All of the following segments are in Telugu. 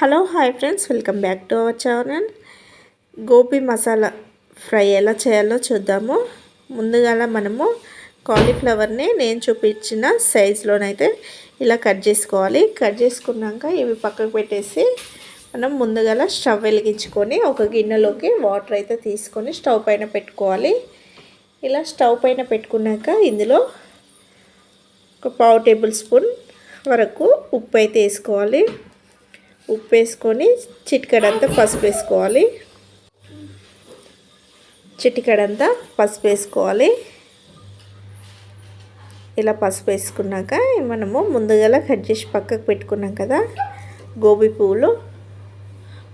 Hello hi friends. Welcome back to our channel. Gobi masala fry ఎలా చేయాలో చూద్దాము. ముందుగా మనము కాలీఫ్లవర్ని నేను చూపించిన సైజులోనైతే ఇలా కట్ చేసుకోవాలి. కట్ చేసుకున్నాక ఇవి పక్కకు పెట్టేసి మనం ముందుగా స్టవ్ వెలిగించుకొని ఒక గిన్నెలోకి వాటర్ అయితే తీసుకొని స్టవ్ పైన పెట్టుకోవాలి. ఇలా స్టవ్ పైన పెట్టుకున్నాక ఇందులో ఒక పావు టేబుల్ స్పూన్ వరకు ఉప్పు అయితే వేసుకోవాలి. ఉప్పు వేసుకొని చిటికడంతా పసుపు వేసుకోవాలి చిటికడంతా పసుపు వేసుకోవాలి ఇలా పసుపు వేసుకున్నాక మనము ముందుగా కట్ చేసి పక్కకు పెట్టుకున్నాం కదా గోబీ పువ్వులు.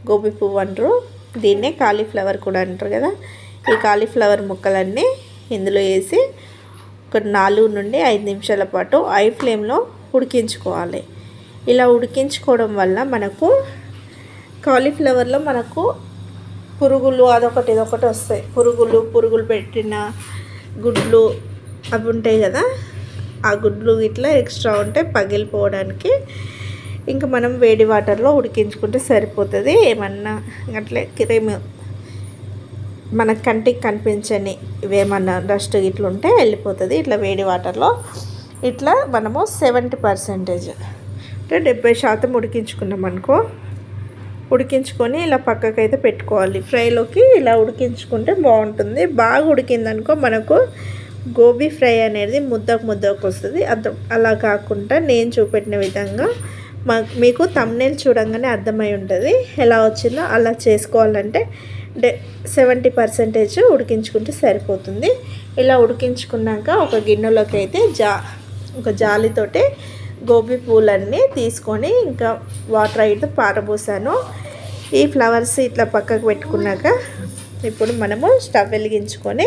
గోబీ పువ్వు అంటారు. దీన్నే కాలీఫ్లవర్ కూడా అంటారు కదా. ఈ కాలీఫ్లవర్ ముక్కలన్నీ ఇందులో వేసి ఒక నాలుగు నుండి ఐదు నిమిషాల పాటు ఐ ఫ్లేమ్లో ఉడికించుకోవాలి. ఇలా ఉడికించుకోవడం వల్ల మనకు కాలీఫ్లవర్లో మనకు పురుగులు అదొకటి ఇదొకటి వస్తాయి. పురుగులు పురుగులు పెట్టిన గుడ్లు అవి ఉంటాయి కదా ఆ గుడ్లు ఇట్లా ఎక్స్ట్రా ఉంటే పగిలిపోవడానికి ఇంకా మనం వేడి వాటర్లో ఉడికించుకుంటే సరిపోతుంది. ఏమన్నా అట్లే క్రీమ్ మన కంటికి కనిపించని ఇవేమన్నా డస్ట్ ఇట్లుంటే ఉంటే వెళ్ళిపోతుంది. ఇట్లా వేడి వాటర్లో ఇట్లా మనము సెవెంటీ పర్సెంటేజ్ అంటే డెబ్బై శాతం ఉడికించుకున్నాం అనుకో ఉడికించుకొని ఇలా పక్కకైతే పెట్టుకోవాలి. ఫ్రైలోకి ఇలా ఉడికించుకుంటే బాగుంటుంది. బాగా ఉడికిందనుకో మనకు గోబీ ఫ్రై అనేది ముద్దకు ముద్దకు వస్తుంది. అర్థం అలా కాకుండా నేను చూపెట్టిన విధంగా మా మీకు తమ్నేల్ చూడంగానే అర్థమై ఉంటుంది. ఎలా వచ్చిందో అలా చేసుకోవాలంటే డె సెవెంటీ పర్సెంటేజ్ ఉడికించుకుంటే సరిపోతుంది. ఇలా ఉడికించుకున్నాక ఒక గిన్నెలోకి అయితే జా ఒక జాలితోటే గోబీ పూలన్నీ తీసుకొని ఇంకా వాటర్ అయితే పారబోసాను. ఈ ఫ్లవర్స్ ఇట్లా పక్కకు పెట్టుకున్నాక ఇప్పుడు మనము స్టవ్ వెలిగించుకొని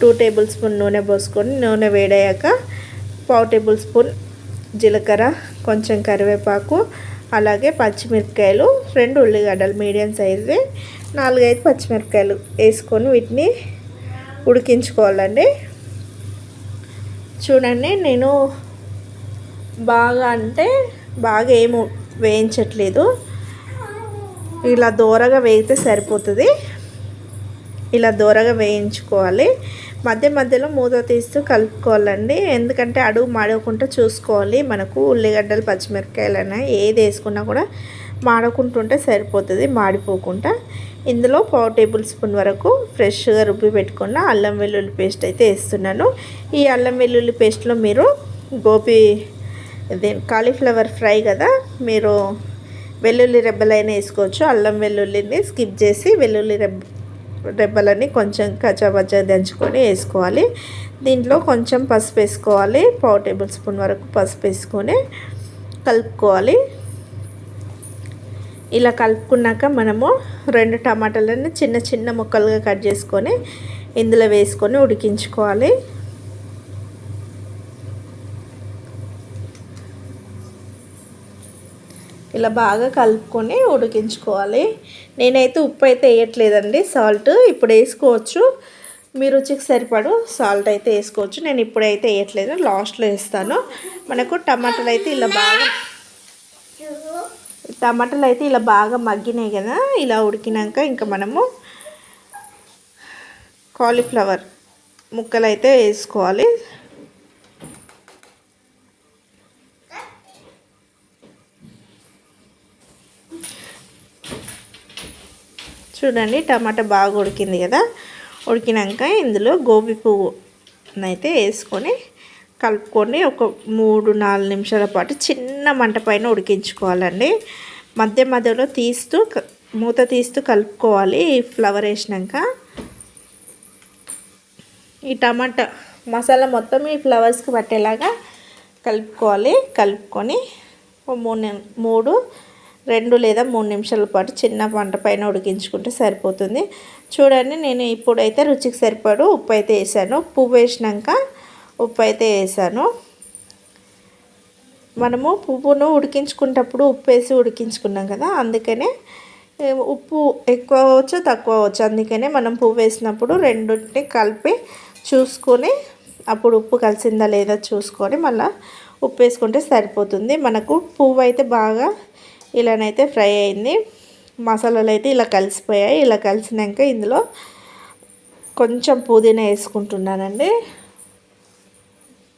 టూ టేబుల్ స్పూన్ నూనె పోసుకొని నూనె వేడయ్యాక పావు టేబుల్ స్పూన్ జీలకర్ర కొంచెం కరివేపాకు అలాగే పచ్చిమిరపకాయలు రెండు ఉల్లిగడ్డలు మీడియం సైజు నాలుగైదు పచ్చిమిరపకాయలు వేసుకొని వీటిని ఉడికించుకోవాలండి. చూడండి నేను బాగా అంటే బాగా ఏమి వేయించట్లేదు. ఇలా దూరగా వేయితే సరిపోతుంది. ఇలా దూరగా వేయించుకోవాలి. మధ్య మధ్యలో మూత తీస్తూ కలుపుకోవాలండి. ఎందుకంటే అడుగు మాడకుండా చూసుకోవాలి. మనకు ఉల్లిగడ్డలు పచ్చిమిరపకాయలైనా ఏది వేసుకున్నా కూడా మాడకుంటుంటే సరిపోతుంది మాడిపోకుండా. ఇందులో పావు టేబుల్ స్పూన్ వరకు ఫ్రెష్గా రుబ్బి పెట్టుకున్న అల్లం వెల్లుల్లి పేస్ట్ అయితే వేస్తున్నాను. ఈ అల్లం వెల్లుల్లి పేస్ట్లో మీరు గోపి ఇది కాలీఫ్లవర్ ఫ్రై కదా. మీరు వెల్లుల్లి రెబ్బలైనా వేసుకోవచ్చు. అల్లం వెల్లుల్లిని స్కిప్ చేసి వెల్లుల్లి రెబ్బ రెబ్బలని కొంచెం కచ్చాపచ్చ దంచుకొని వేసుకోవాలి. దీంట్లో కొంచెం పసుపు వేసుకోవాలి. పావు టేబుల్ స్పూన్ వరకు పసుపు వేసుకొని కలుపుకోవాలి. ఇలా కలుపుకున్నాక మనము రెండు టమాటాలను చిన్న చిన్న ముక్కలుగా కట్ చేసుకొని ఇందులో వేసుకొని ఉడికించుకోవాలి. ఇలా బాగా కలుపుకొని ఉడికించుకోవాలి. నేనైతే ఉప్పు అయితే వేయట్లేదండి సాల్ట్ ఇప్పుడు వేసుకోవచ్చు. మీ రుచికి సరిపడు సాల్ట్ అయితే వేసుకోవచ్చు. నేను ఇప్పుడైతే వేయట్లేదు లాస్ట్లో వేస్తాను. మనకు టమాటాలు అయితే ఇలా బాగా టమాటాలు అయితే ఇలా బాగా మగ్గినాయి కదా ఇలా ఉడికినాక ఇంకా మనము కాలీఫ్లవర్ ముక్కలు అయితే వేసుకోవాలి. చూడండి టమాటా బాగా ఉడికింది కదా. ఉడికినాక ఇందులో గోబీ పువ్వు అయితే వేసుకొని కలుపుకొని ఒక మూడు నాలుగు నిమిషాల పాటు చిన్న మంట పైన ఉడికించుకోవాలండి. మధ్య మధ్యలో తీస్తూ మూత తీస్తూ కలుపుకోవాలి ఈ ఫ్లవర్ వేసినాక. ఈ టమాటా మసాలా మొత్తం ఈ ఫ్లవర్స్కి పట్టేలాగా కలుపుకోవాలి. కలుపుకొని మూడు మూడు రెండు లేదా మూడు నిమిషాల పాటు చిన్న పంట పైన ఉడికించుకుంటే సరిపోతుంది. చూడండి నేను ఇప్పుడైతే రుచికి సరిపడు ఉప్పు అయితే వేసాను. పువ్వు వేసినాక ఉప్పు అయితే వేసాను. మనము పువ్వును ఉడికించుకునేటప్పుడు ఉప్పు వేసి ఉడికించుకున్నాం కదా అందుకనే ఉప్పు ఎక్కువ అవ్వచ్చు తక్కువ అవ్వచ్చు. అందుకనే మనం పువ్వు వేసినప్పుడు రెండింటిని కలిపి చూసుకొని అప్పుడు ఉప్పు కలిసిందా లేదా చూసుకొని మళ్ళీ ఉప్పు వేసుకుంటే సరిపోతుంది. మనకు పువ్వు అయితే బాగా ఇలానైతే ఫ్రై అయింది. మసాలాలు అయితే ఇలా కలిసిపోయాయి. ఇలా కలిసినాక ఇందులో కొంచెం పుదీనా వేసుకుంటున్నానండి.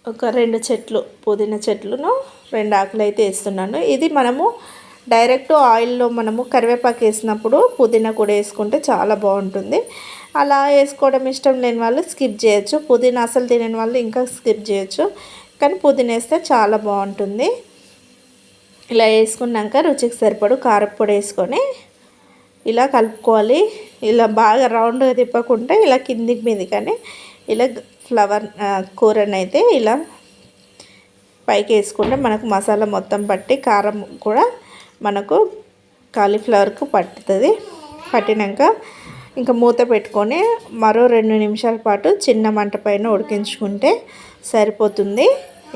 ఒక రెండు చెట్లు పుదీనా చెట్లును రెండు ఆకులు అయితే వేస్తున్నాను. ఇది మనము డైరెక్ట్ ఆయిల్లో మనము కరివేపాకు వేసినప్పుడు పుదీనా కూడా వేసుకుంటే చాలా బాగుంటుంది. అలా వేసుకోవడం ఇష్టం లేని వాళ్ళు స్కిప్ చేయొచ్చు. పుదీనా అసలు తినని వాళ్ళు ఇంకా స్కిప్ చేయొచ్చు. కానీ పుదీనా వేస్తే చాలా బాగుంటుంది. ఇలా వేసుకున్నాక రుచికి సరిపడు కారపొడి వేసుకొని ఇలా కలుపుకోవాలి. ఇలా బాగా రౌండ్గా తిప్పకుండా ఇలా కిందికి మీదకని కానీ ఇలా ఫ్లవర్ కూరనైతే ఇలా పైకి వేసుకుంటే మనకు మసాలా మొత్తం పట్టి కారం కూడా మనకు కాలీఫ్లవర్కు పట్టుతుంది. పట్టినాక ఇంకా మూత పెట్టుకొని మరో రెండు నిమిషాల పాటు చిన్న మంట పైన ఉడికించుకుంటే సరిపోతుంది.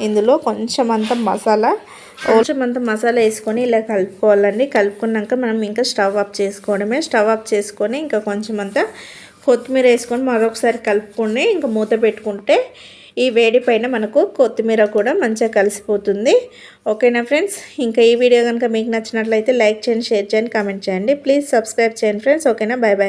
ఇందులో కొంచెం అంత మసాలా. కొంచెం అంత మసాలా వేసుకొని ఇలా కలుపుకోవాలండి. కలుపుకున్నాక మనం ఇంకా స్టవ్ ఆఫ్ చేసుకోవడమే. స్టవ్ ఆఫ్ చేసుకొని ఇంకా కొంచెం అంత కొత్తిమీర వేసుకొని మరొకసారి కలుపుకొని ఇంకా మూత పెట్టుకుంటే ఈ వేడి పైన మనకు కొత్తిమీర కూడా మంచిగా కలిసిపోతుంది. ఓకేనా ఫ్రెండ్స్? ఇంకా ఈ వీడియో కనుక మీకు నచ్చినట్లయితే లైక్ చేయండి షేర్ చేయండి కామెంట్ చేయండి. ప్లీజ్ సబ్స్క్రైబ్ చేయండి ఫ్రెండ్స్. ఓకేనా? Bye bye